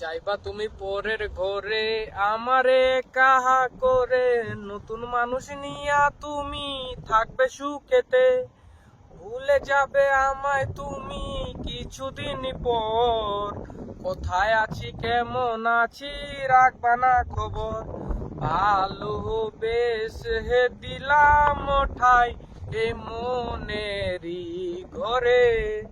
যাইবা তুমি পরের ঘরে, আমারে কাহা করে? নতুন মানুষ নিয়া তুমি থাকবে সুখেতে। ভুলে যাবে আমায় তুমি কিছুদিন পর। কোথায় আছি, কেমন আছি, রাখবা না খবর। ভালো বেশ হে দিলাম ঠাই এ মনেরই ঘরে।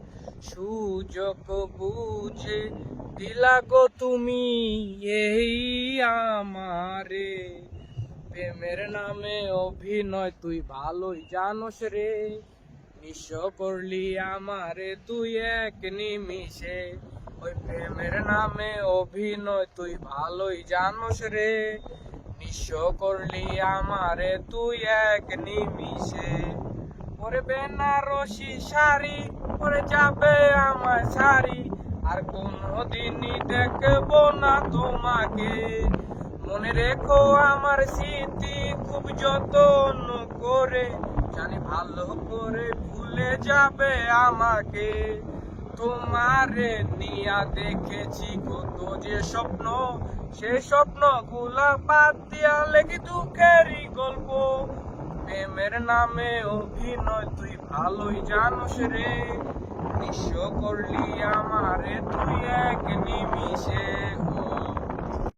সুযোগ বুঝে দিলা গো তুমি এই আমারে। প্রেমের নামে অভিনয়, তুই ভালোই জানোস রে। নিঃস্ব করলি আমারে তুই এক নিমিষে। ওই প্রেমের নামে অভিনয়, তুই ভালোই জানোস রে। নিঃস্ব করলি আমারে তুই এক নিমিষে। ওরে বেনারসি শাড়ি পরে যাবে আমার শাড়ি। আর কোনদিনই দেখব না তোমাকে। মনে রেখো আমার স্মৃতি খুব যত্ন করে, জানি ভালো করে ভুলে যাবে আমাকে। তোমারে নিয়া দেখেছি কত যে স্বপ্ন, সে স্বপ্নগুলা বাদ দিয়া লেগে দুঃখেরই প্রেমের নামে অভিনয় তুই ভালোই জানোস রে। নিঃস্ব করলি আমারে তুই